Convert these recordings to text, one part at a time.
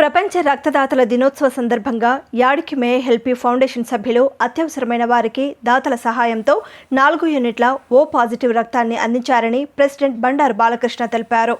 ప్రపంచ రక్తదాతల దినోత్సవ సందర్భంగా యాడికి మే హెల్ప్ యూ ఫౌండేషన్ సభ్యులు అత్యవసరమైన వారికి దాతల సహాయంతో నాలుగు యూనిట్ల ఓ పాజిటివ్ రక్తాన్ని అందించారని ప్రెసిడెంట్ బండారు బాలకృష్ణ తెలిపారు.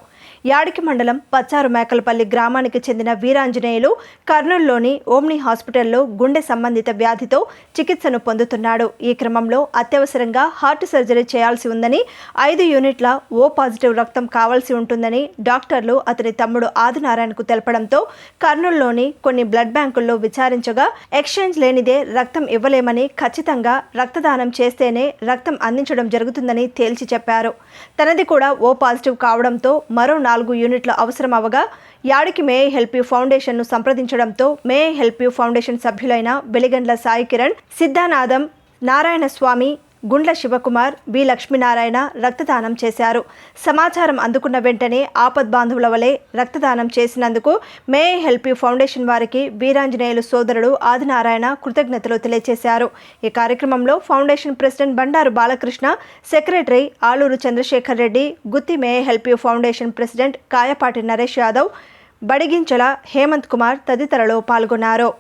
యాడికి మండలం పచ్చారు మేకలపల్లి గ్రామానికి చెందిన వీరాంజనేయులు కర్నూలులోని ఓమ్ని హాస్పిటల్లో గుండె సంబంధిత వ్యాధితో చికిత్సను పొందుతున్నాడు. ఈ క్రమంలో అత్యవసరంగా హార్ట్ సర్జరీ చేయాల్సి ఉందని ఐదు యూనిట్ల ఓ పాజిటివ్ రక్తం కావాల్సి ఉంటుందని డాక్టర్లు అతని తమ్ముడు ఆదినారాయణకు తెలపడంతో కర్నూలులోని కొన్ని బ్లడ్ బ్యాంకుల్లో విచారించగా ఎక్స్చేంజ్ లేనిదే రక్తం ఇవ్వలేమని ఖచ్చితంగా రక్తదానం చేస్తేనే రక్తం అందించడం జరుగుతుందని తేల్చి చెప్పారు. తనది కూడా ఓ పాజిటివ్ కావడంతో మరో నాలుగు యూనిట్లు అవసరం అవగా యాడికి మే హెల్ప్ యూ ఫౌండేషన్ను సంప్రదించడంతో మే హెల్ప్ యూ ఫౌండేషన్ సభ్యులైన వెలిగండ్ల సాయి కిరణ్ సిద్ధానాథం నారాయణ స్వామి గుండ్ల శివకుమార్ బి. లక్ష్మీనారాయణ రక్తదానం చేశారు. సమాచారం అందుకున్న వెంటనే ఆపద్ బాంధవుల వలె రక్తదానం చేసినందుకు మే హెల్ప్ యూ ఫౌండేషన్ వారికి వీరాంజనేయులు సోదరుడు ఆదినారాయణ కృతజ్ఞతలు తెలియజేశారు ఈ కార్యక్రమంలో foundation president Bandaru Balakrishna secretary Aluru Chandrasekhar Reddy Gutti May Help You Foundation president Kayapati Naresh Yadav Badiginchala Hemanth Kumar తదితరులు పాల్గొన్నారు.